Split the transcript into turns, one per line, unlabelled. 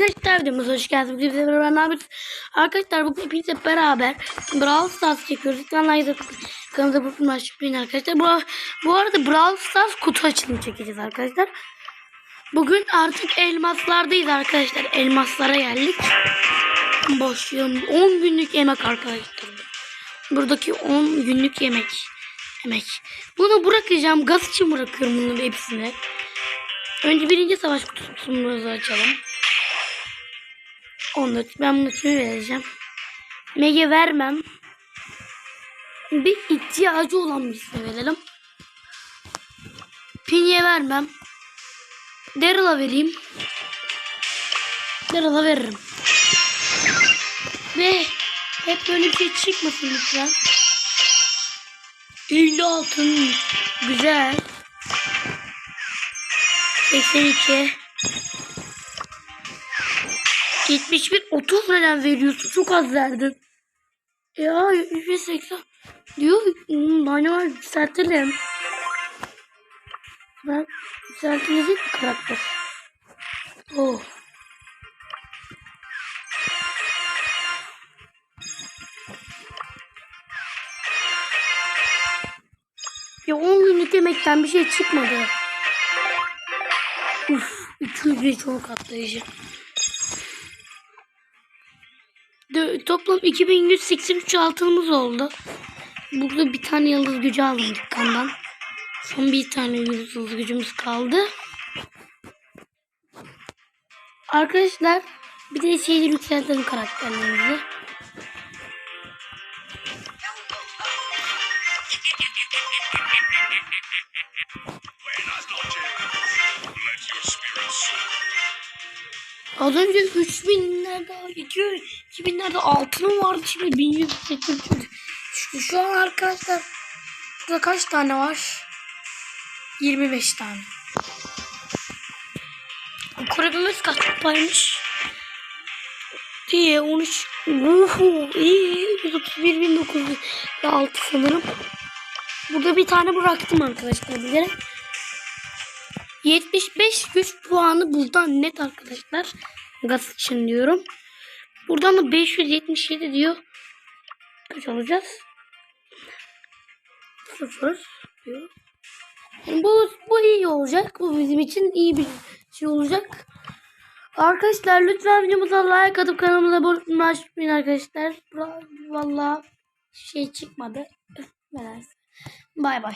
Arkadaşlar videomuza hoş geldiniz. Bizimle beraber ne yapıyoruz? Arkadaşlar bugün hepinizle beraber Brawl Stars çekiyoruz. Lütfen like atıp kanalımıza abone olmayı unutmayın arkadaşlar. Bu, bu arada Brawl Stars kutu açılımı çekeceğiz arkadaşlar. Bugün artık elmaslardayız arkadaşlar. Elmaslara geldik. Başlayalım. 10 günlük yemek arkadaşlar. Buradaki 10 günlük yemek. Yemek. Bunu bırakacağım. Gaz için bırakıyorum bunun hepsini. Önce birinci savaş kutusumuzu açalım. Onu ben bunu kime vereceğim? Mege vermem. Bir ihtiyacı olan birisine verelim. Pinye vermem. Daryl'a vereyim. Daryl'a veririm. Ve hep böyle bir şey çıkmasın lütfen. 50 altın. Güzel. 82 71 30 neden veriyorsun? Çok az verdin. Ya 180 diyor. Hmm, Bana var yükseltelim. Ben yükseltilecek bir karakter. Oh. Ya 10 günlük yemekten bir şey çıkmadı. Uf, 200 bin çok katlayıcı. Toplam 2183 altınımız oldu. Burada bir tane yıldız gücü aldım dükkandan. Son bir tane yıldız gücümüz kaldı. Arkadaşlar bir de şeyleri yükseltelim karakterlerimizi. Az önce 3000'lerde 2000'lerde altınım vardı şimdi 1183. Şu, şu an arkadaşlar burada kaç tane var? 25 tane. Kulübümüz kaç kupaymış? İyi 13 Uhu, iyi 131.906 sanırım. Burada bir tane bıraktım arkadaşlar bilerek. 75 güç puanı buradan net arkadaşlar. Gaz için diyorum. Buradan da 577 diyor. Kaç alacağız? 0 diyor. Yani bu, bu iyi olacak. Bu bizim için iyi bir şey olacak. Arkadaşlar lütfen videomuza like atıp kanalımıza abone olmayı arkadaşlar. Vallahi şey çıkmadı. Meğerse. Bay bay.